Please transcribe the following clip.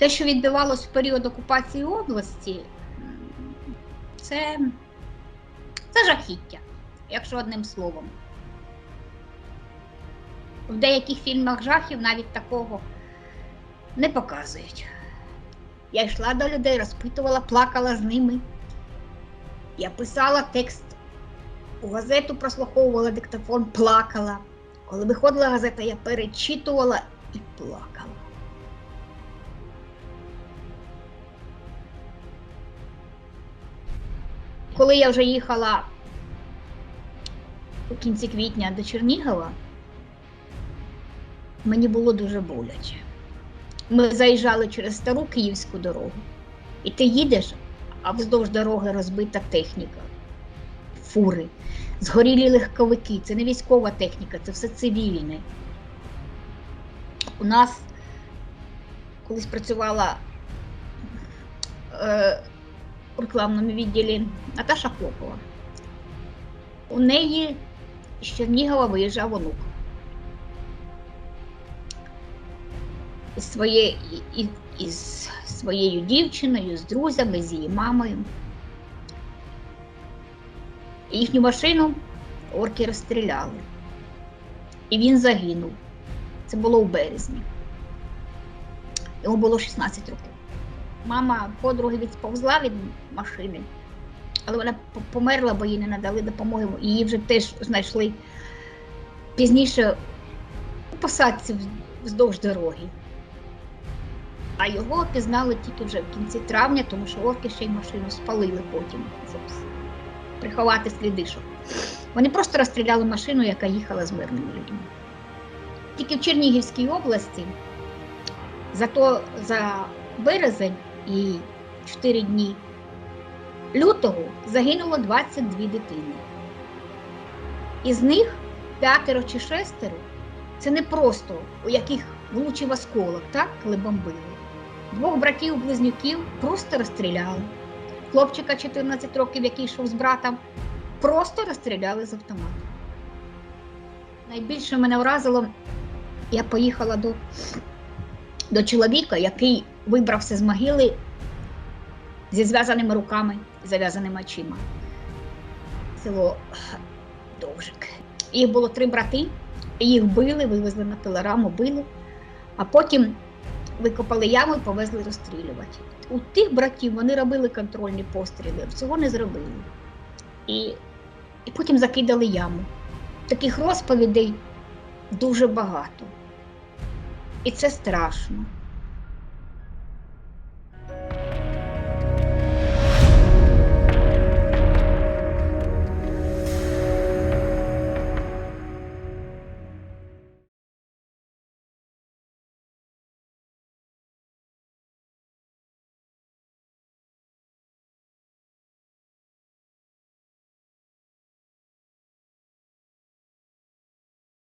те, що відбувалося в період окупації області, це, це жахіття, якщо одним словом. В деяких фільмах жахів навіть такого не показують. Я йшла до людей, розпитувала, плакала з ними. Я писала текст у газету, прослуховувала диктофон, плакала. Коли виходила газета, я перечитувала і плакала. Коли я вже їхала у кінці квітня до Чернігова, мені було дуже боляче. Ми заїжджали через стару київську дорогу, і ти їдеш, а вздовж дороги розбита техніка, фури, згорілі легковики. Це не військова техніка, це все цивільне. У нас колись працювала е, у рекламному відділі Наташа Хлопова. У неї з Чернігова виїжджав онук. Із, своє, із своєю дівчиною, з друзями, з її мамою. Їхню машину орки розстріляли. І він загинув. Це було у березні. Йому було 16 років. Мама подруги відсповзла від машини, але вона померла, бо їй не надали допомоги. Її вже теж знайшли пізніше у посадці вздовж дороги. А його пізнали тільки вже в кінці травня, тому що орки ще й машину спалили потім, щоб приховати сліди. Щоб. Вони просто розстріляли машину, яка їхала з мирними людьми. Тільки в Чернігівській області зато за березень і 4 дні лютого загинуло 22 дитини. Із них п'ятеро чи шестеро це не просто у яких влучив осколок, так, коли бомбили. Двох братів-близнюків просто розстріляли. Хлопчика 14 років, який йшов з братом, просто розстріляли з автомату. Найбільше мене вразило, я поїхала до, до чоловіка, який вибрався з могили зі зв'язаними руками і зав'язаними очима. Село Довжик. Їх було три брати, їх били, вивезли на пилораму, били, а потім викопали яму і повезли розстрілювати. У тих братів вони робили контрольні постріли, всього не зробили. І, і потім закидали яму. Таких розповідей дуже багато. І це страшно.